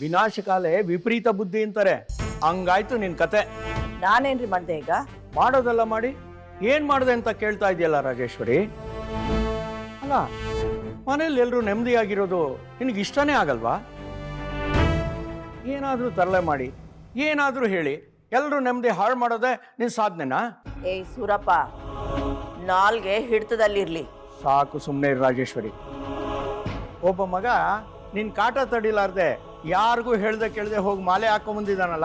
ವಿನಾಶಕಾಲೆ ವಿಪರೀತ ಬುದ್ಧಿ ಅಂತಾರೆ. ಹಂಗಾಯ್ತು ನಿನ್ ಕತೆ. ನಾನೇನ್ರಿ ಮಾಡ್ದೆ ಈಗ? ಮಾಡೋದಲ್ಲ ಮಾಡಿ. ಏನ್ ಮಾಡಿದೆ ಅಂತ ಕೇಳ್ತಾ ಇದೆಯಲ್ಲ ರಾಜೇಶ್ವರಿ? ಅಲ್ಲ ಮನೇಲಿ ಎಲ್ರು ನೆಮ್ಮದಿಯಾಗಿರೋದು ನಿನಗೆ ಇಷ್ಟನೇ ಆಗಲ್ವಾ? ಏನಾದ್ರೂ ತರಲೆ ಮಾಡಿ. ಏನಾದ್ರೂ ಹೇಳಿ. ಎಲ್ಲರೂ ನೆಮ್ಮದಿ ಹಾಳು ಮಾಡೋದೇ ನಿನ್ ಸಾಧನೆನಾ? ಏಯ್ ಸೂರಪ್ಪ ನಾಲ್ಗೆ ಹಿಡ್ತದಲ್ಲಿರ್ಲಿ. ಸಾಕು ಸುಮ್ಮನೆ ರಾಜೇಶ್ವರಿ. ಒಬ್ಬ ಮಗ ನಿನ್ ಕಾಟ ತಡಿಲಾರ್ದೆ ಯಾರಿಗೂ ಹೇಳ್ದೆ ಕೇಳ್ದೆ ಹೋಗಿ ಮಾಲೆ ಹಾಕೊಂಬಂದಿದ್ದಾನಲ್ಲ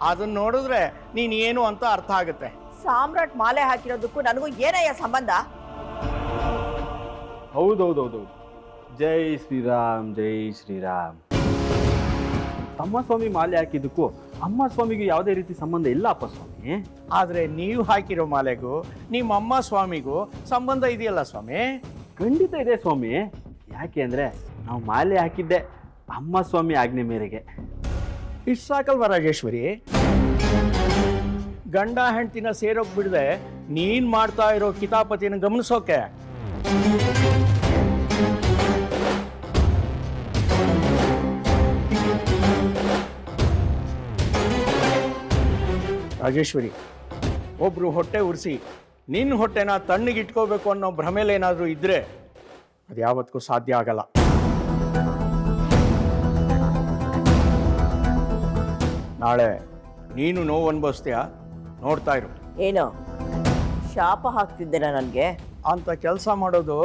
ಅದನ್ನ ನೋಡಿದ್ರೆ ನೀನ್ ಏನು ಅಂತ ಅರ್ಥ ಆಗುತ್ತೆ. ಸಾಮ್ರಾಟ್ ಮಾಲೆ ಹಾಕಿರೋದಕ್ಕೂ ನನಗೂ ಏನಯ್ಯ ಸಂಬಂಧ? ಹೌದೌದೌದು. ಜೈ ಶ್ರೀರಾಮ್ ಜೈ ಶ್ರೀರಾಮ್. ತಮ್ಮ ಸ್ವಾಮಿ ಮಾಲೆ ಹಾಕಿದ್ದಕ್ಕೂ ಅಮ್ಮ ಸ್ವಾಮಿಗೂ ಯಾವುದೇ ರೀತಿ ಸಂಬಂಧ ಇಲ್ಲ ಅಪ್ಪ ಸ್ವಾಮಿ. ಆದ್ರೆ ನೀವು ಹಾಕಿರೋ ಮಾಲೆಗೂ ನಿಮ್ಮ ಅಮ್ಮ ಸ್ವಾಮಿಗೂ ಸಂಬಂಧ ಇದೆಯಲ್ಲ ಸ್ವಾಮಿ? ಖಂಡಿತ ಇದೆ ಸ್ವಾಮಿ. ಯಾಕೆ ಅಂದ್ರೆ ನಾವು ಮಾಲೆ ಹಾಕಿದ್ದೆ. ಅಮ್ಮ ಸ್ವಾಮಿ ಆಜ್ಞೆ ಮೇರೆಗೆ. ಇಷ್ಟು ಸಾಕಲ್ವ ರಾಜೇಶ್ವರಿ? ಗಂಡ ಹೆಂಡ್ತಿನ ಸೇರೋಕ್ ಬಿಡದೆ ನೀನ್ ಮಾಡ್ತಾ ಇರೋ ಕಿತಾಪತಿನ ಗಮನಿಸೋಕೆ. ರಾಜೇಶ್ವರಿ, ಒಬ್ರು ಹೊಟ್ಟೆ ಉರಿಸಿ ನಿನ್ನ ಹೊಟ್ಟೆನ ತಣ್ಣಗಿಟ್ಕೋಬೇಕು ಅನ್ನೋ ಭ್ರಮೆಲೇನಾದ್ರೂ ಇದ್ರೆ ಅದು ಯಾವತ್ತಿಗೂ ಸಾಧ್ಯ ಆಗಲ್ಲ. ನಾಳೆ ನೀನು ನೋವು ಅನ್ಭವಿಸ್ತೀಯಾ ನೋಡ್ತಾ ಇರು. ಏನು? ಶಾಪ ಹಾಕ್ತಿದ್ದೀರ ನನಗೆ? ಅಂತ ಕೆಲಸ ಮಾಡೋದು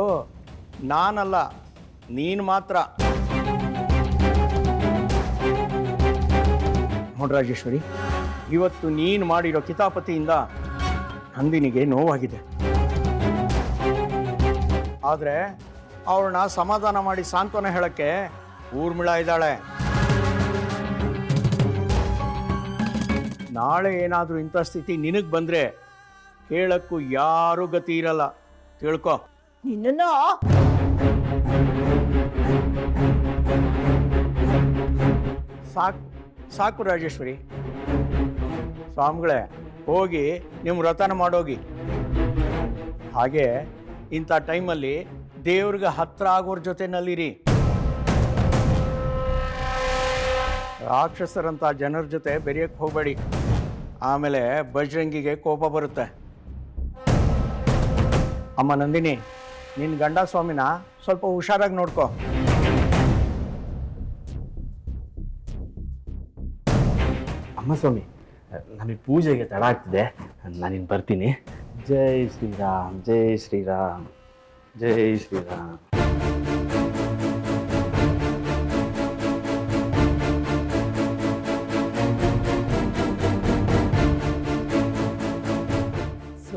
ನಾನಲ್ಲ ನೀನು ಮಾತ್ರ. ನೋಡ್ರಿ ರಾಜೇಶ್ವರಿ ಇವತ್ತು ನೀನು ಮಾಡಿರೋ ಕಿತಾಪತಿಯಿಂದ ನಂದಿನಿಗೆ ನೋವಾಗಿದೆ. ಆದರೆ ಅವ್ರನ್ನ ಸಮಾಧಾನ ಮಾಡಿ ಸಾಂತ್ವನ ಹೇಳಕ್ಕೆ ಊರ್ಮಿಳ ಇದ್ದಾಳೆ. ನಾಳೆ ಏನಾದರೂ ಇಂಥ ಸ್ಥಿತಿ ನಿನಗೆ ಬಂದರೆ ಕೇಳಕ್ಕೂ ಯಾರೂ ಗತಿ ಇರಲ್ಲ. ತಿಳ್ಕೊ. ನಿನ್ನನ್ನು? ಸಾಕು ಸಾಕು ರಾಜೇಶ್ವರಿ. ಸ್ವಾಮಿಗಳೇ ಹೋಗಿ ನಿಮ್ಮ ವ್ರತನ ಮಾಡೋಗಿ. ಹಾಗೆ ಇಂಥ ಟೈಮಲ್ಲಿ ದೇವ್ರಿಗೆ ಹತ್ರ ಆಗೋರ ಜೊತೆನಲ್ಲಿರಿ. ರಾಕ್ಷಸರಂಥ ಜನರ ಜೊತೆ ಬೆರೆಯಕ್ಕೆ ಹೋಗಬೇಡಿ. ಆಮೇಲೆ ಬಜರಂಗಿಗೆ ಕೋಪ ಬರುತ್ತೆ. ಅಮ್ಮ ನಂದಿನಿ ನಿನ್ನ ಗಂಡ ಸ್ವಾಮಿನ ಸ್ವಲ್ಪ ಹುಷಾರಾಗಿ ನೋಡ್ಕೋ. ಅಮ್ಮ ಸ್ವಾಮಿ, ನಮಗೆ ಪೂಜೆಗೆ ತಡ ಆಗ್ತಿದೆ. ನಾನಿನ್ ಬರ್ತೀನಿ. ಜೈ ಶ್ರೀರಾಮ್ ಜೈ ಶ್ರೀರಾಮ್ ಜೈ ಶ್ರೀರಾಮ್.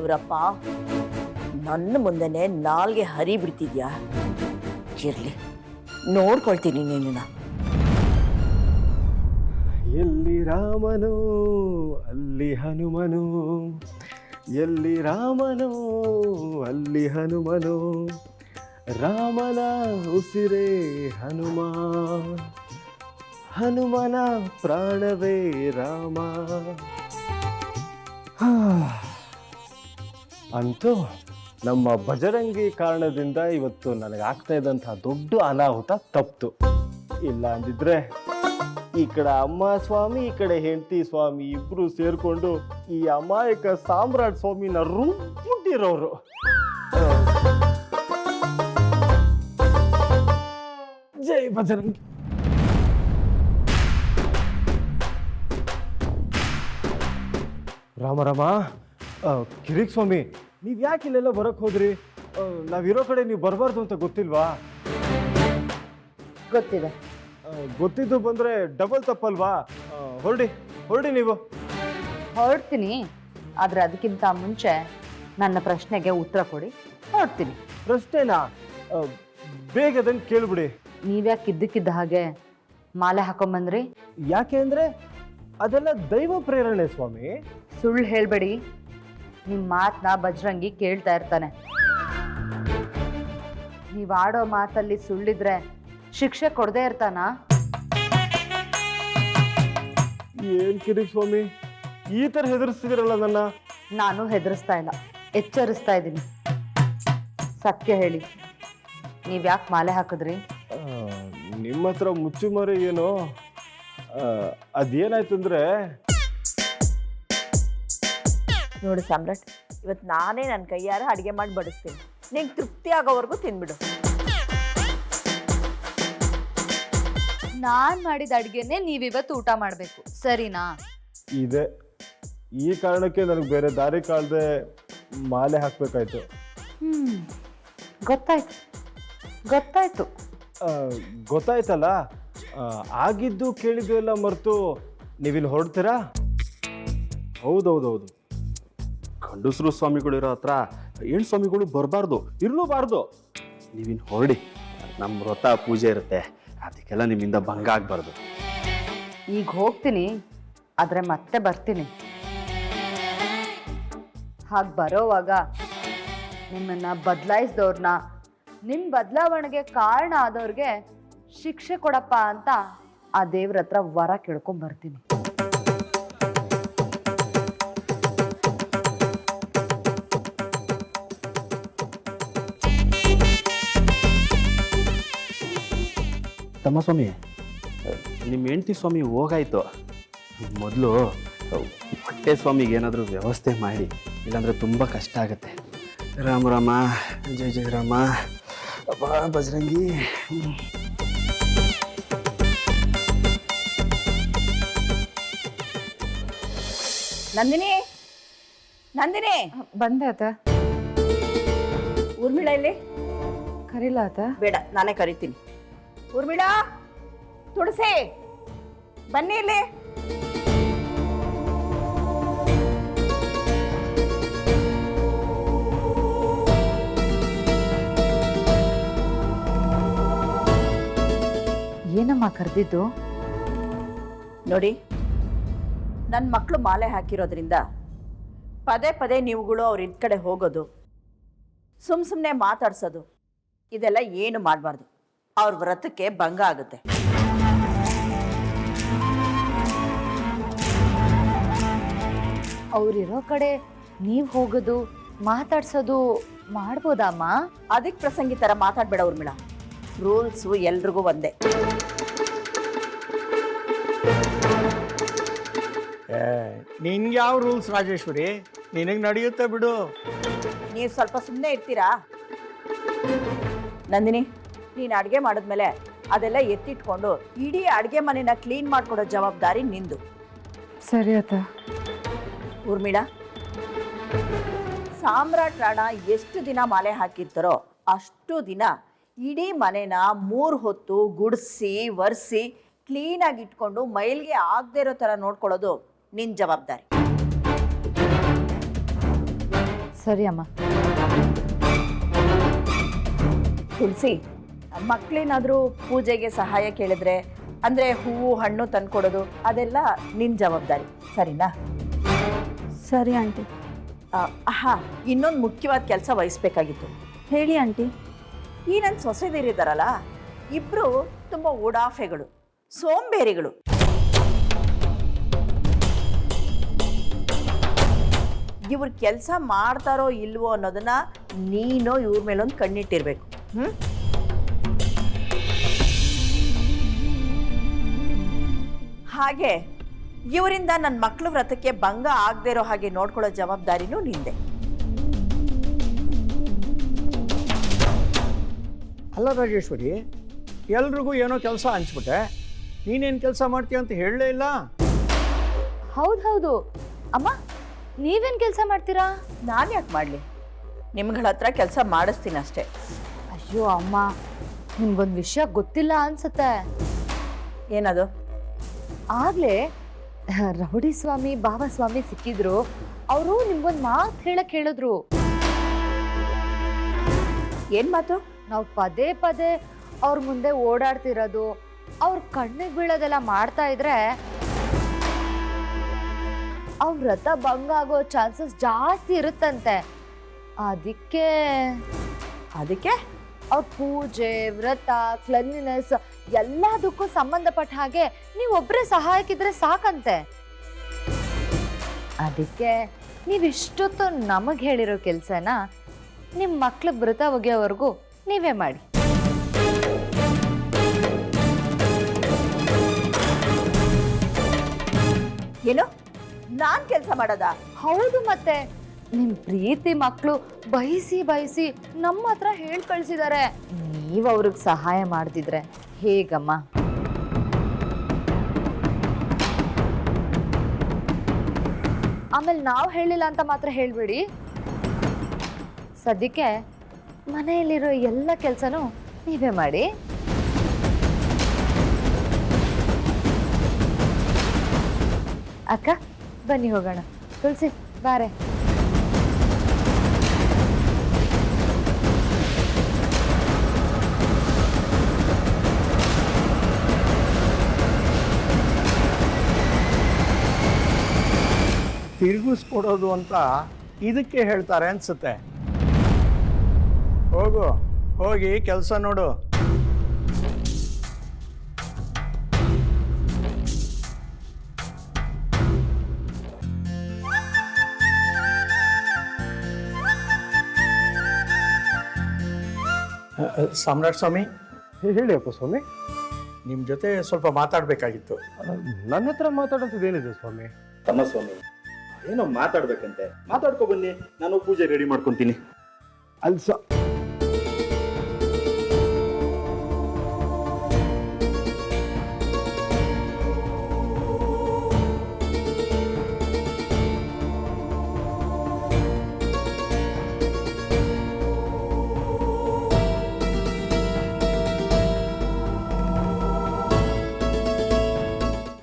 ಸೂರಪ್ಪ ನನ್ನ ಮುಂದೆನೆ ನಾಲ್ಗೆ ಹರಿ ಬಿಡ್ತಿದ್ಯಾ ಇರ್ಲಿ, ನೋಡ್ಕೊಳ್ತೀನಿ ನಿನ್ನ ಎಲ್ಲಿ ರಾಮನು, ಅಲ್ಲಿ ಹನುಮನು. ಎಲ್ಲಿ ರಾಮನು, ಅಲ್ಲಿ ಹನುಮನು. ರಾಮನ ಉಸಿರೇ ಹನುಮ. ಹನುಮನ ಪ್ರಾಣವೇ ರಾಮ. ಅಂತೂ ನಮ್ಮ ಬಜರಂಗಿ ಕಾರಣದಿಂದ ಇವತ್ತು ನನಗೆ ಆಗ್ತಾ ಇದ್ದಂತಹ ದೊಡ್ಡ ಅನಾಹುತ ತಪ್ತು ಇಲ್ಲ ಅಂದಿದ್ರೆ ಈ ಕಡೆ ಅಮ್ಮ ಸ್ವಾಮಿ ಈ ಕಡೆ ಹೆಂಡತಿ ಸ್ವಾಮಿ ಇಬ್ರು ಸೇರ್ಕೊಂಡು ಈ ಅಮಾಯಕ ಸಾಮ್ರಾಟ್ ಸ್ವಾಮಿನ ರುಬ್ಬಿಟ್ಟಿರೋರು ಜೈ ಭಜರಂಗಿ. ರಾಮ ರಾಮ ಕಿರಿಕ್ ಸ್ವಾಮಿ ನೀವ್ ಯಾಕೆ ಇಲ್ಲೆಲ್ಲ ಬರಕ್ ಹೋದ್ರಿ? ನಾವಿರೋ ಕಡೆ ನೀವು ಬರಬಾರ್ದು ಅಂತ ಗೊತ್ತಿಲ್ವಾ? ಗೊತ್ತಿದೆ. ಗೊತ್ತಿದ್ದು ಬಂದ್ರೆ ಡಬಲ್ ತಪ್ಪಲ್ವಾ? ಹೊರಡಿ ಹೊರಡಿ ನೀವು. ಹೊರಡ್ತೀನಿ. ಆದ್ರೆ ಅದಕ್ಕಿಂತ ಮುಂಚೆ ನನ್ನ ಪ್ರಶ್ನೆಗೆ ಉತ್ತರ ಕೊಡಿ. ಹೊರಡ್ತೀನಿ. ಪ್ರಶ್ನೆನಾ? ಆ, ಬೇಗ ಅದನ್ನ ಕೇಳ್ಬಿಡಿ. ನೀವ್ಯಾಕೆ ಇದ್ದಕ್ಕಿದ್ದ ಹಾಗೆ ಮಾಲೆ ಹಾಕೊಂಬಂದ್ರಿ? ಯಾಕೆ ಅಂದ್ರೆ ಅದೆಲ್ಲ ದೈವ ಪ್ರೇರಣೆ ಸ್ವಾಮಿ. ಸುಳ್ಳು ಹೇಳ್ಬೇಡಿ. ನಿಮ್ಮ ಮಾತನ್ನ ಬಜರಂಗಿ ಕೇಳ್ತಾ ಇರ್ತಾನೆ. ನೀವ್ ಆಡೋ ಮಾತಲ್ಲಿ ಸುಳ್ಳಿದ್ರೆ ಶಿಕ್ಷೆ ಕೊಡದೆ ಇರ್ತಾನ? ಏನ್ ಕಿರಿಕ್ ಸ್ವಾಮಿ? ಈ ತರ ಹೆದರ್ಸ್ತಿದಿರಲ್ಲ ನನ್ನ? ನಾನು ಹೆದರಿಸ್ತಾ ಇಲ್ಲ. ಎಚ್ಚರಿಸ್ತಾ ಇದ್ದೀನಿ. ಸತ್ಯ ಹೇಳಿ. ನೀವ್ ಯಾಕೆ ಮಾಲೆ ಹಾಕಿದ್ರಿ? ನಿಮ್ಮ ಹತ್ರ ಮುಚ್ಚುಮರೆ ಏನು? ಅದೇನಾಯ್ತು ಅಂದರೆ ನೋಡು ಸಾಮ್ರಾಟ್ ಇವತ್ತು ನಾನೇ ನನ್ನ ಕೈಯಾರ ಅಡುಗೆ ಮಾಡಿ ಬಡಿಸ್ತೀನಿ. ನಿಂಗೆ ತೃಪ್ತಿ ಆಗೋವರೆಗೂ ತಿನ್ಬಿಡು. ನಾನು ಮಾಡಿದ ಅಡುಗೆನೇ ನೀವಿವತ್ತು ಊಟ ಮಾಡಬೇಕು. ಸರಿನಾ? ಇದೆ. ಈ ಕಾರಣಕ್ಕೆ ನನಗೆ ಬೇರೆ ದಾರಿ ಕಾಳದೆ ಮಾಲೆ ಹಾಕಬೇಕಾಯ್ತು. ಹ್ಮ್. ಗೊತ್ತಾಯ್ತು. ಗೊತ್ತಾಯ್ತು. ಗೊತ್ತಾಯ್ತಲ್ಲ? ಆ, ಆಗಿದ್ದು ಕೇಳಿದ್ದು ಎಲ್ಲ ಮರೆತು ನೀವಿಲ್ಲಿ ಹೊರಡ್ತೀರಾ? ಹೌದೌದೌದು. ಗಂಡಸರು ಸ್ವಾಮಿಗಳಿರೋ ಹತ್ರ ಹೆಣ್ಣು ಸ್ವಾಮಿಗಳು ಬರಬಾರ್ದು? ಇರಲೂಬಾರ್ದು ನೀವಿನ್ ಹೊರಡಿ. ನಮ್ಮ ವ್ರತ ಪೂಜೆ ಇರುತ್ತೆ. ಅದಕ್ಕೆಲ್ಲ ನಿಮ್ಮಿಂದ ಭಂಗ ಆಗಬಾರ್ದು. ಈಗ ಹೋಗ್ತೀನಿ. ಆದರೆ ಮತ್ತೆ ಬರ್ತೀನಿ. ಹಾಗೆ ಬರೋವಾಗ ನಿಮ್ಮನ್ನು ಬದಲಾಯಿಸಿದವ್ರನ್ನ ನಿಮ್ಮ ಬದಲಾವಣೆಗೆ ಕಾರಣ ಆದವ್ರಿಗೆ ಶಿಕ್ಷೆ ಕೊಡಪ್ಪ ಅಂತ ಆ ದೇವ್ರ ಹತ್ರ ವರ ಕೇಳ್ಕೊಂಡ್ ತಮ್ಮ ಸ್ವಾಮಿ. ನಿಮ್ಮ ಹೆಂಡತಿ ಸ್ವಾಮಿ ಹೋಗಾಯ್ತು. ಮೊದಲು ಹೊಟ್ಟೆ ಸ್ವಾಮಿಗೆ ಏನಾದರೂ ವ್ಯವಸ್ಥೆ ಮಾಡಿ ಇಲ್ಲಾಂದರೆ ತುಂಬ ಕಷ್ಟ ಆಗುತ್ತೆ. ರಾಮ ರಾಮ ಜಯ ಜಯ ರಾಮ. ಅಬ್ಬಾ ಬಜರಂಗಿ ನಂದಿನಿ ನಂದಿನಿ. ಬಂದೆ ಆತ ಊರ್ಮಿಳ ಇಲ್ಲಿ? ಕರೀಲ ಆತ ಬೇಡ ನಾನೇ ಕರಿತೀನಿ. ಊರ್ಮಿಳ ತುಳಸಿ ಬನ್ನಿ ಇಲ್ಲಿ. ಏನಮ್ಮ ಕರೆದಿದ್ದು? ನೋಡಿ ನನ್ನ ಮಕ್ಕಳು ಮಾಲೆ ಹಾಕಿರೋದ್ರಿಂದ ಪದೇ ಪದೇ ನೀವುಗಳು ಅವ್ರ ಇದ್ ಕಡೆ ಹೋಗೋದು ಸುಮ್ ಸುಮ್ಮನೆ ಮಾತಾಡ್ಸೋದು ಇದೆಲ್ಲ ಏನು ಮಾಡಬಾರ್ದು. ಅವ್ರ ವ್ರತಕ್ಕೆ ಭಂಗ ಆಗುತ್ತೆ. ಅವ್ರಿರೋ ಕಡೆ ನೀವ್ ಹೋಗೋದು ಮಾತಾಡ್ಸೋದು ಮಾಡ್ಬೋದಮ್ಮ ಅದಕ್ಕೆ ಪ್ರಸಂಗಿ ತರ ಮಾತಾಡ್ಬೇಡ ಊರ್ಮಿಳ. ರೂಲ್ಸು ಎಲ್ರಿಗೂ ಒಂದೇ. ನಿನ್ಗೆ ಯಾವ ರೂಲ್ಸ್ ರಾಜೇಶ್ವರಿ? ನಿನಗೆ ನಡೆಯುತ್ತೆ ಬಿಡು. ನೀವು ಸ್ವಲ್ಪ ಸುಮ್ಮನೆ ಇರ್ತೀರಾ? ನಂದಿನಿ? ನೀನು ಅಡುಗೆ ಮಾಡಿದ್ಮೇಲೆ ಅದೆಲ್ಲ ಎತ್ತಿಟ್ಕೊಂಡು ಇಡೀ ಅಡುಗೆ ಮನೆನ ಕ್ಲೀನ್ ಮಾಡಿಕೊಡೋ ಜವಾಬ್ದಾರಿ ನಿಂದು. ಸರಿ ಅತ್ತ. ಊರ್ಮಿಳ ಸಾಮ್ರಾಟ್ ರಾಣ ಎಷ್ಟು ದಿನ ಮಾಲೆ ಹಾಕಿರ್ತಾರೋ ಅಷ್ಟು ದಿನ ಇಡೀ ಮನೆನ ಮೂರು ಹೊತ್ತು ಗುಡಿಸಿ ಒರೆಸಿ ಕ್ಲೀನಾಗಿ ಇಟ್ಕೊಂಡು ಮೈಲ್ಗೆ ಆಗದೆ ಇರೋ ಥರ ನೋಡ್ಕೊಳ್ಳೋದು ನಿನ್ನ ಜವಾಬ್ದಾರಿ. ಸರಿ ಅಮ್ಮ. ತುಳಸಿ ಮಕ್ಕಳೇನಾದರೂ ಪೂಜೆಗೆ ಸಹಾಯ ಕೇಳಿದ್ರೆ ಅಂದರೆ ಹೂವು ಹಣ್ಣು ತಂದ್ಕೊಡೋದು ಅದೆಲ್ಲ ನಿನ್ನ ಜವಾಬ್ದಾರಿ. ಸರಿನಾ? ಸರಿ ಆಂಟಿ. ಹಾ ಇನ್ನೊಂದು ಮುಖ್ಯವಾದ ಕೆಲಸ ವಹಿಸ್ಬೇಕಾಗಿತ್ತು. ಹೇಳಿ ಆಂಟಿ. ಈ ನನ್ನ ಸೊಸೆದಿರಿದ್ದಾರಲ್ಲ ಇಬ್ಬರು ತುಂಬ ಉಡಾಫೆಗಳು ಸೋಂಬೇರಿಗಳು. ಇವ್ರು ಕೆಲಸ ಮಾಡ್ತಾರೋ ಇಲ್ವೋ ಅನ್ನೋದನ್ನ ನೀನು ಇವ್ರ ಮೇಲೊಂದು ಕಣ್ಣಿಟ್ಟಿರ್ಬೇಕು. ಹ್ಮ್? ಹಾಗೆ ಇವರಿಂದ ನನ್ನ ಮಕ್ಕಳು ವ್ರತಕ್ಕೆ ಭಂಗ ಆಗದೆ ಇರೋ ಹಾಗೆ ನೋಡ್ಕೊಳ್ಳೋ ಜವಾಬ್ದಾರಿನೂ ನಿಂದೆ. ಅಲ್ಲ ರಾಜೇಶ್ವರಿ ಎಲ್ರಿಗೂ ಏನೋ ಕೆಲಸ ಹಂಚ್ಬಿಟ್ಟೆ ನೀನೇನು ಕೆಲಸ ಮಾಡ್ತೀಯ ಅಂತ ಹೇಳಲೇ ಇಲ್ಲ? ಹೌದು ಹೌದು. ಅಮ್ಮ ನೀವೇನು ಕೆಲಸ ಮಾಡ್ತೀರಾ? ನಾನು ಯಾಕೆ ಮಾಡಲಿ? ನಿಮ್ಗಳ ಹತ್ರ ಕೆಲಸ ಮಾಡಿಸ್ತೀನಿ ಅಷ್ಟೇ. ಅಯ್ಯೋ ಅಮ್ಮ ನಿಮ್ಗೊಂದು ವಿಷಯ ಗೊತ್ತಿಲ್ಲ ಅನ್ಸುತ್ತೆ. ಏನದು? ಆಗ್ಲೇ ರೌಡಿ ಸ್ವಾಮಿ ಬಾಬಾ ಸ್ವಾಮಿ ಸಿಕ್ಕಿದ್ರು. ಅವರು ನಿಮ್ಗೊಂದು ಮಾತು ಹೇಳಕ್ ಹೇಳಿದ್ರು. ಏನು ಮಾತು? ನಾವು ಪದೇ ಪದೇ ಅವ್ರ ಮುಂದೆ ಓಡಾಡ್ತಿರೋದು, ಅವ್ರ ಕಣ್ಣಿಗೆ ಬೀಳೋದೆಲ್ಲ ಮಾಡ್ತಾ ಇದ್ರೆ ಅವ್ರ ರಥ ಭಂಗ ಆಗೋ ಚಾನ್ಸಸ್ ಜಾಸ್ತಿ ಇರುತ್ತಂತೆ. ಅದಕ್ಕೆ ಅದಕ್ಕೆ? ಅವ್ರ ಪೂಜೆ ವ್ರತ ಕ್ಲನ್ಲಿನೆಸ್ ಎಲ್ಲದಕ್ಕೂ ಸಂಬಂಧಪಟ್ಟ ಹಾಗೆ ನೀವು ಒಬ್ಬರೇ ಸಹಾಯಕ್ಕಿದ್ರೆ ಸಾಕಂತೆ. ಅದಕ್ಕೆ ನೀವಿಷ್ಟೊತ್ತು ನಮಗೆ ಹೇಳಿರೋ ಕೆಲಸನ ನಿಮ್ಮ ಮಕ್ಕಳು ವ್ರತ ಒಗೆಯೋವರೆಗೂ ನೀವೇ ಮಾಡಿ. ಏನು? ನಾನ್ ಕೆಲಸ ಮಾಡೋದಾ? ಹೌದು ಮತ್ತೆ. ನಿಮ್ ಪ್ರೀತಿ ಮಕ್ಕಳು ಬಯಸಿ ಬಯಸಿ ನಮ್ಮ ಹತ್ರ ಹೇಳಿ ಕಳ್ಸಿದಾರೆ. ನೀವು ಅವ್ರಿಗೆ ಸಹಾಯ ಮಾಡ್ತಿದ್ರೆ ಹೇಗಮ್ಮ? ಆಮೇಲೆ ನಾವು ಹೇಳಿಲ್ಲ ಅಂತ ಮಾತ್ರ ಹೇಳ್ಬೇಡಿ. ಸದ್ಯಕ್ಕೆ ಮನೆಯಲ್ಲಿರೋ ಎಲ್ಲ ಕೆಲಸನೂ ನೀವೇ ಮಾಡಿ. ಅಕ್ಕ, ಬನ್ನಿ ಹೋಗೋಣ. ತುಳಸಿ, ಬಾರೆ. ತಿರುಗಿಸ್ಕೊಡೋದು ಅಂತ ಇದಕ್ಕೆ ಹೇಳ್ತಾರೆ ಅನ್ಸುತ್ತೆ. ಹೋಗು ಹೋಗಿ ಕೆಲಸ ನೋಡು. ಸಾಮ್ರಾಟ್ ಸ್ವಾಮಿ ಹೇಳಿ ಅಪ್ಪ ಸ್ವಾಮಿ. ನಿಮ್ಮ ಜೊತೆ ಸ್ವಲ್ಪ ಮಾತಾಡಬೇಕಾಗಿತ್ತು. ನನ್ನ ಹತ್ರ ಮಾತಾಡೋಂಥದ್ದು ಏನಿದೆ ಸ್ವಾಮಿ? ತಮ್ಮ ಸ್ವಾಮಿ. ಏನೋ ಮಾತಾಡ್ಬೇಕಂತೆ. ಮಾತಾಡ್ಕೊ ಬನ್ನಿ ನಾನು ಪೂಜೆ ರೆಡಿ ಮಾಡ್ಕೊಂತೀನಿ. ಅಲ್ಸ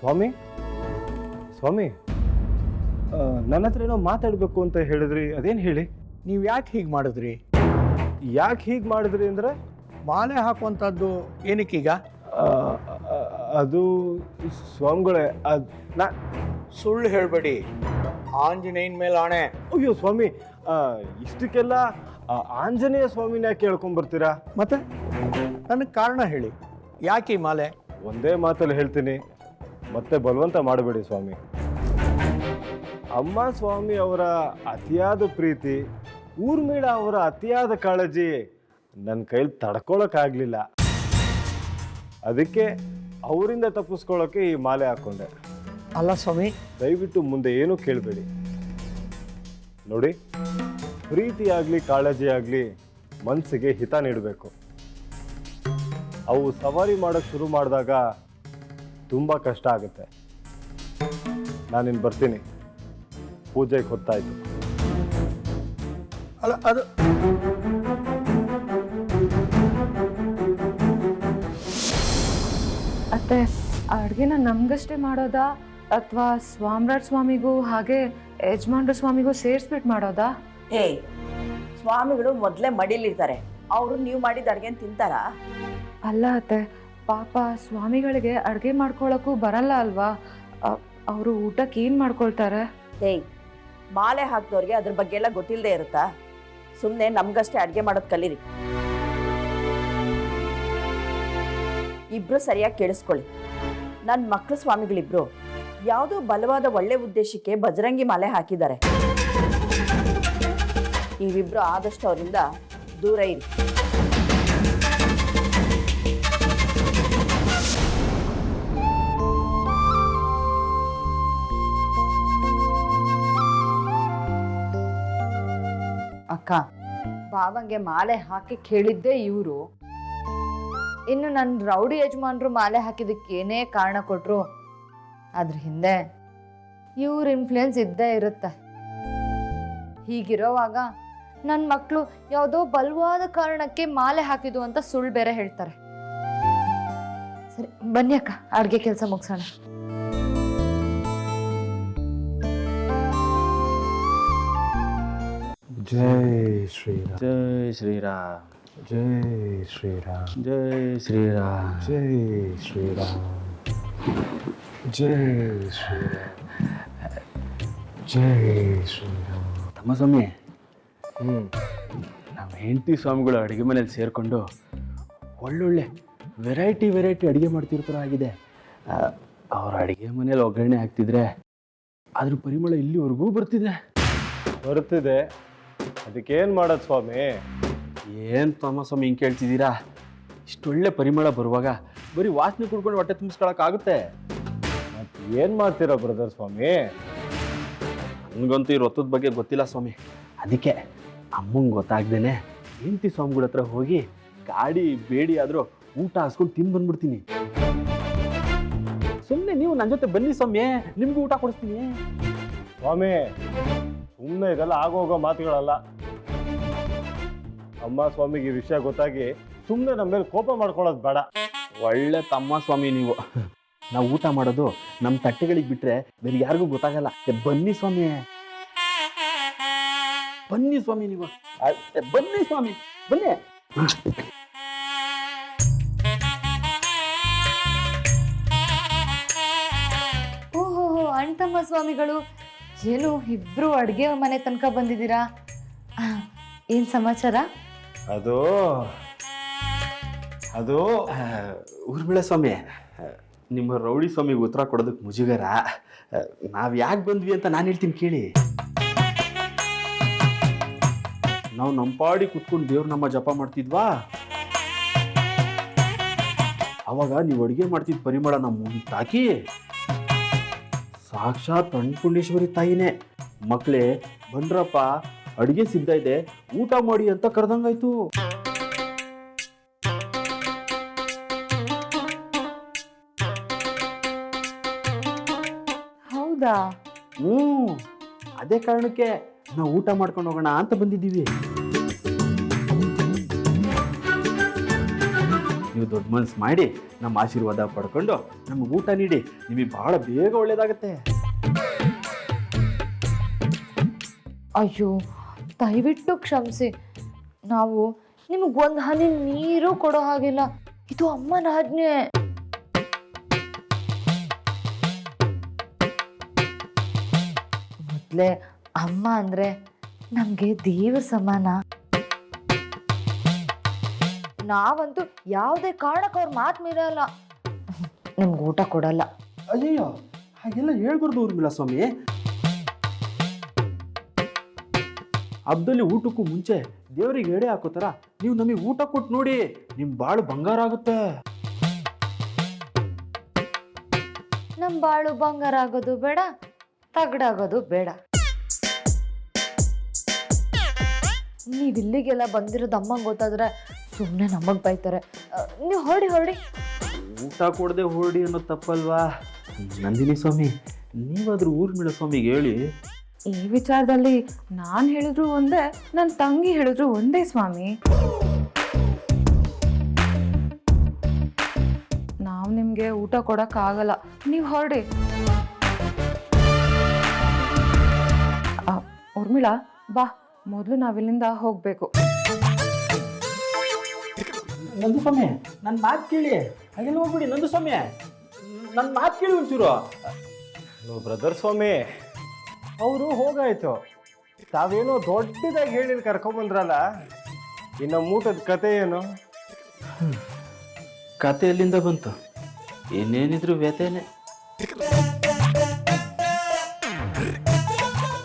ಸ್ವಾಮಿ? ಸ್ವಾಮಿ? ನನ್ನ ಹತ್ರ ಏನೋ ಮಾತಾಡಬೇಕು ಅಂತ ಹೇಳಿದ್ರಿ ಅದೇನು ಹೇಳಿ? ನೀವು ಯಾಕೆ ಹೀಗೆ ಮಾಡಿದ್ರಿ? ಯಾಕೆ ಹೀಗೆ ಮಾಡಿದ್ರಿ ಅಂದರೆ? ಮಾಲೆ ಹಾಕುವಂಥದ್ದು ಏನಕ್ಕೀಗ ಅದು ಸ್ವಾಮಿಗಳೇ ಅದು ನಾ ಸುಳ್ಳು ಹೇಳಬೇಡಿ. ಆಂಜನೇಯನ ಮೇಲೆ ಆಣೆ. ಅಯ್ಯೋ ಸ್ವಾಮಿ ಆ, ಇಷ್ಟಕ್ಕೆಲ್ಲ ಆ, ಆಂಜನೇಯ ಸ್ವಾಮಿನ ಯಾಕೆ ಕೇಳ್ಕೊಂಬರ್ತೀರಾ ಮತ್ತೆ ನನಗೆ ಕಾರಣ ಹೇಳಿ. ಯಾಕೆ ಈ ಮಾಲೆ? ಒಂದೇ ಮಾತಲ್ಲಿ ಹೇಳ್ತೀನಿ. ಮತ್ತೆ ಬಲವಂತ ಮಾಡಬೇಡಿ ಸ್ವಾಮಿ. ಅಮ್ಮ ಸ್ವಾಮಿ ಅವರ ಅತಿಯಾದ ಪ್ರೀತಿ ಊರ್ಮಿಳ ಅವರ ಅತಿಯಾದ ಕಾಳಜಿ ನನ್ನ ಕೈಲಿ ತಡ್ಕೊಳಕ್ಕಾಗಲಿಲ್ಲ. ಅದಕ್ಕೆ ಅವರಿಂದ ತಪ್ಪಿಸ್ಕೊಳ್ಳೋಕೆ ಈ ಮಾಲೆ ಹಾಕ್ಕೊಂಡೆ ಅಲ್ಲ ಸ್ವಾಮಿ. ದಯವಿಟ್ಟು ಮುಂದೆ ಏನೂ ಕೇಳಬೇಡಿ. ನೋಡಿ ಪ್ರೀತಿ ಆಗಲಿ ಕಾಳಜಿ ಆಗಲಿ ಮನಸ್ಸಿಗೆ ಹಿತ ನೀಡಬೇಕು. ಅವು ಸವಾರಿ ಮಾಡೋಕ್ಕೆ ಶುರು ಮಾಡಿದಾಗ ತುಂಬ ಕಷ್ಟ ಆಗುತ್ತೆ. ನಾನಿನ್ನು ಬರ್ತೀನಿ. ಪೂಜೆಗೆ ಹೊತ್ತಾಯ್ತು ಅಲ್ಲ ಅದು ಅತ್ತೆ ಅಡುಗೆನ ನಮ್ಗಷ್ಟೇ ಮಾಡೋದಾ? ಅಥವಾ ಸ್ವಾಮರಾಜ್ ಸ್ವಾಮಿಗೂ ಹಾಗೆ ಯಜಮಾನ್ರ ಸ್ವಾಮಿಗೂ ಸೇರಿಸ್ಬಿಟ್ಟು ಮಾಡೋದಾ? ಏಯ್ ಸ್ವಾಮಿಗಳು ಮೊದಲೇ ಮಡಿಲಿರ್ತಾರೆ. ಅವರು ನೀವು ಮಾಡಿದ ಅಡುಗೆ ತಿಂತಾರಾ? ಅಲ್ಲ ಅತ್ತೆ ಪಾಪ ಸ್ವಾಮಿಗಳಿಗೆ ಅಡುಗೆ ಮಾಡ್ಕೊಳಕ್ಕೂ ಬರಲ್ಲ ಅಲ್ವಾ? ಅವರು ಊಟಕ್ಕೆ ಏನು ಮಾಡ್ಕೊಳ್ತಾರೆ? ಏಯ್ ಮಾಲೆ ಹಾಕಿದವ್ರಿಗೆ ಅದ್ರ ಬಗ್ಗೆ ಎಲ್ಲ ಗೊತ್ತಿಲ್ಲದೆ ಇರುತ್ತಾ? ಸುಮ್ಮನೆ ನಮ್ಗಷ್ಟೇ ಅಡುಗೆ ಮಾಡೋದು ಕಲೀರಿ. ಇಬ್ರು ಸರಿಯಾಗಿ ಕೇಳಿಸ್ಕೊಳ್ಳಿ. ನನ್ನ ಮಕ್ಕಳು ಸ್ವಾಮಿಗಳಿಬ್ರು ಯಾವುದೋ ಬಲವಾದ ಒಳ್ಳೆ ಉದ್ದೇಶಕ್ಕೆ ಬಜರಂಗಿ ಮಾಲೆ ಹಾಕಿದ್ದಾರೆ. ನೀವಿಬ್ರು ಆದಷ್ಟು ಅವರಿಂದ ದೂರ ಇರಿ. ಅಕ್ಕ ಮಾಲೆ ಹಾಕಿ ಕೇಳಿದ್ದೇ ಇವರು. ಇನ್ನು ನನ್ನ ರೌಡಿ ಯಜಮಾನ್ರು ಮಾಲೆ ಹಾಕಿದಕ್ಕೆ ಏನೇ ಕಾರಣ ಕೊಟ್ರು? ಅದ್ರ ಹಿಂದೆ ಇವ್ರ ಇನ್ಫ್ಲುಯೆನ್ಸ್ ಇದ್ದೇ ಇರುತ್ತೆ. ಹೀಗಿರೋವಾಗ ನನ್ನ ಮಕ್ಕಳು ಯಾವುದೋ ಬಲವಾದ ಕಾರಣಕ್ಕೆ ಮಾಲೆ ಹಾಕಿದ್ದು ಅಂತ ಸುಳ್ಳು ಬೇರೆ ಹೇಳ್ತಾರೆ. ಸರಿ, ಬನ್ನಿ ಅಕ್ಕ, ಅಡುಗೆ ಕೆಲಸ ಮುಗಿಸೋಣ. ಜೈ ಶ್ರೀರಾಮ್. ಜೈ ಶ್ರೀರಾಮ್. ಜೈ ಶ್ರೀರಾಮ್. ಜೈ ಶ್ರೀರಾಮ್. ಜೈ ಶ್ರೀರಾಮ್. ಜೈ ಶ್ರೀರಾಮ್. ಜೈ ಶ್ರೀರಾಮ್. ತಮ್ಮ ಸ್ವಾಮಿ ಹ್ಞೂ ನಮ್ಮ ಹೆಂಡತಿ ಸ್ವಾಮಿಗಳು ಅಡುಗೆ ಮನೇಲಿ ಸೇರಿಕೊಂಡು ಒಳ್ಳೊಳ್ಳೆ ವೆರೈಟಿ ವೆರೈಟಿ ಅಡುಗೆ ಮಾಡ್ತಿರ್ತಾರ ಆಗಿದೆ. ಅವ್ರ ಅಡುಗೆ ಮನೇಲಿ ಒಗ್ಗರಣೆ ಹಾಕ್ತಿದ್ರೆ ಅದ್ರ ಪರಿಮಳ ಇಲ್ಲಿವರೆಗೂ ಬರ್ತಿದೆ. ಬರ್ತಿದೆ. ಅದಕ್ಕೇನು ಮಾಡೋದು ಸ್ವಾಮಿ? ಏನು ತಮ್ಮ ಸ್ವಾಮಿ ಹಿಂಗೆ ಕೇಳ್ತಿದ್ದೀರಾ? ಇಷ್ಟೊಳ್ಳೆ ಪರಿಮಳ ಬರುವಾಗ ಬರೀ ವಾಸನೆ ಕುಡ್ಕೊಂಡು ಹೊಟ್ಟೆ ತುಂಬಿಸ್ಕೊಳಕ್ಕಾಗುತ್ತೆ ಮತ್ತು ಏನು ಮಾಡ್ತೀರಾ ಬ್ರದರ್ ಸ್ವಾಮಿ? ನನಗಂತೂ ಈ ರೊತ್ತದ ಬಗ್ಗೆ ಗೊತ್ತಿಲ್ಲ ಸ್ವಾಮಿ. ಅದಕ್ಕೆ ಅಮ್ಮಂಗೆ ಗೊತ್ತಾಗ್ದೇನೆ ಹೆಂಡತಿ ಸ್ವಾಮಿಗಳ ಹತ್ರ ಹೋಗಿ ಗಾಡಿ ಬೇಡಿ ಆದರೂ ಊಟ ಹಾಸ್ಕೊಂಡು ತಿಂದು ಬಂದ್ಬಿಡ್ತೀನಿ. ಸುಮ್ಮನೆ ನೀವು ನನ್ನ ಜೊತೆ ಬನ್ನಿ ಸ್ವಾಮಿ. ನಿಮಗೂ ಊಟ ಕೊಡಿಸ್ತೀನಿ. ಸ್ವಾಮಿ ಸುಮ್ಮನೆ ಇದೆಲ್ಲ ಆಗೋಗೋ ಮಾತುಗಳಲ್ಲ. ಅಮ್ಮ ಸ್ವಾಮಿಗೆ ಈ ವಿಷಯ ಗೊತ್ತಾಗಿ ಸುಮ್ಮನೆ ನಮ್ಮ ಮೇಲೆ ಕೋಪ ಮಾಡ್ಕೊಳ್ಳೋದು ಬೇಡ. ಒಳ್ಳೆ ತಮ್ಮ ಸ್ವಾಮಿ ನೀವು. ನಾವು ಊಟ ಮಾಡೋದು ನಮ್ಮ ತಟ್ಟೆಗಳಿಗೆ ಬಿಟ್ರೆ ಬೇರೆ ಯಾರಿಗೂ ಗೊತ್ತಾಗಲ್ಲ. ಏ, ಬನ್ನಿ ಸ್ವಾಮಿ. ಬನ್ನಿ ಸ್ವಾಮಿ ನೀವು. ಆ, ಏ, ಬನ್ನಿ ಸ್ವಾಮಿ. ಬನ್ನಿ. ಓಹೋ ಅಣ್ತಮ್ಮ ಸ್ವಾಮಿಗಳು. ಏನು, ಇಬ್ರು ಅಡುಗೆ ಮನೆ ತನಕ ಬಂದಿದ್ದೀರಾ? ಏನು ಸಮಾಚಾರ? ಅದು ಅದು, ಊರ್ಮಿಳ ಸ್ವಾಮಿ, ನಿಮ್ಮ ರೌಡಿ ಸ್ವಾಮಿಗೆ ಉತ್ತರ ಕೊಡೋದಕ್ಕೆ ಮುಜುಗರ. ನಾವು ಯಾಕೆ ಬಂದ್ವಿ ಅಂತ ನಾನು ಹೇಳ್ತೀನಿ ಕೇಳಿ. ನಾವು ನಮ್ಮ ಪಾಡಿ ಕುತ್ಕೊಂಡು ದೇವ್ರ ನಮ್ಮ ಜಪ ಮಾಡ್ತಿದ್ವಾ? ಅವಾಗ ನೀವು ಅಡುಗೆ ಮಾಡ್ತಿದ್ದ ಪರಿಮಳ ನಮ್ಮ ತಾಕಿ ಸಾಕ್ಷಾತ್ ಅನ್ನಪೂರ್ಣೇಶ್ವರಿ ತಾಯಿನೇ. ಮಕ್ಕಳೇ ಬಂದ್ರಪ್ಪ ಅಡುಗೆ ಸಿದ್ಧ ಇದೆ. ಊಟ ಮಾಡಿ ಅಂತ ಕರೆದಂಗಾಯ್ತು. ಹೌದಾ? ಹ್ಞೂ ಅದೇ ಕಾರಣಕ್ಕೆ ನಾವು ಊಟ ಮಾಡ್ಕೊಂಡು ಹೋಗೋಣ ಅಂತ ಬಂದಿದ್ದೀವಿ. ದೊಡ್ಡ ಮನ್ಸು ಮಾಡಿ ನಮ್ಮ ಆಶೀರ್ವಾದ ಪಡ್ಕೊಂಡು ನಮಗೆ ಊಟ ನೀಡಿ. ನಿಮಗೆ ಬಹಳ ಬೇಗ ಒಳ್ಳೇದಾಗತ್ತೆ. ಅಯ್ಯೋ, ದಯವಿಟ್ಟು ಕ್ಷಮಿಸಿ. ನಾವು ನಿಮಗೆ ಒಂದು ಹನಿ ನೀರು ಕೊಡೋ ಹಾಗಿಲ್ಲ. ಇದು ಅಮ್ಮನ ಆಜ್ಞೆ. ಮೊದಲೇ ಅಮ್ಮ ಅಂದ್ರೆ ನಮಗೆ ದೇವ್ರ ಸಮಾನ. ನಾವಂತೂ ಯಾವುದೇ ಕಾರಣಕ್ಕೆ ಅವ್ರ ಮಾತು ಮೀರಲ್ಲ. ನಿಮ್ಗೆ ಊಟ ಕೊಡಲ್ಲ. ಅಯ್ಯೋ ಹಾಗೆಲ್ಲ ಹೇಳ್ಬಾರ್ದು ಊರ್ಮಿಳ ಸ್ವಾಮಿ ಹಬ್ಬದಲ್ಲಿ ಊಟಕ್ಕೂ ಮುಂಚೆ ದೇವರಿಗೆ ಎಡೆ ಹಾಕೋತಾರ ನೀವು ನಮಗೆ ಊಟ ಕೊಟ್ಟು ನೋಡಿ ನಿಮ್ ಬಾಳು ಬಂಗಾರ ಆಗುತ್ತೆ. ನಮ್ಮ ಬಾಳು ಬಂಗಾರ ಆಗೋದು ಬೇಡ ತಗಡಾಗೋದು ಬೇಡ. ನೀವು ಇಲ್ಲಿಗೆಲ್ಲ ಬಂದಿರೋದು ಅಮ್ಮಂಗೆ ಗೊತ್ತಾದ್ರೆ ಸುಮ್ಮನೆ ನಮಗೆ ಬೈತಾರೆ. ನೀವು ಹೊರಡಿ ಹೊರಡಿ. ಊಟ ಕೊಡದೆ ಹೊರಡಿ ಅನ್ನೋದು ತಪ್ಪಲ್ವಾ? ನಂದಿನಿ ಸ್ವಾಮಿ ನೀವಾದ್ರೂ ಊರ್ಮಿಳ ಸ್ವಾಮಿಗೆ ಹೇಳಿ. ಈ ವಿಚಾರದಲ್ಲಿ ನಾನು ಹೇಳಿದ್ರು ಒಂದೇ ನನ್ನ ತಂಗಿ ಹೇಳಿದ್ರು ಒಂದೇ ಸ್ವಾಮಿ. ನಾವು ನಿಮಗೆ ಊಟ ಕೊಡೋಕ್ಕಾಗಲ್ಲ ನೀವು ಹೊರಡಿ. ಊರ್ಮಿಳ ಬಾ ಮೊದಲು ನಾವಿಲ್ಲಿಂದ ಹೋಗಬೇಕು. ನಂದು ಸ್ವಾಮಿ. ನನ್ನ ಮಾತು ಕೇಳಿ. ಹಾಗೆಲ್ಲ ಹೋಗ್ಬಿಡಿ ನಂದು ಸ್ವಾಮಿ. ನನ್ನ ಮಾತು ಕೇಳಿ ಒಂಚೂರು. ಹಲೋ ಬ್ರದರ್ ಸ್ವಾಮಿ. ಅವರು ಹೋಗಾಯ್ತು. ತಾವೇನೋ ದೊಡ್ಡದಾಗಿ ಹೇಳಿ ಕರ್ಕೊಂಬಂದ್ರಲ್ಲ ಇನ್ನು ಮೂಟದ ಕತೆ ಏನು? ಕತೆ ಎಲ್ಲಿಂದ ಬಂತು. ಇನ್ನೇನಿದ್ರು ವ್ಯಥೆನೆ.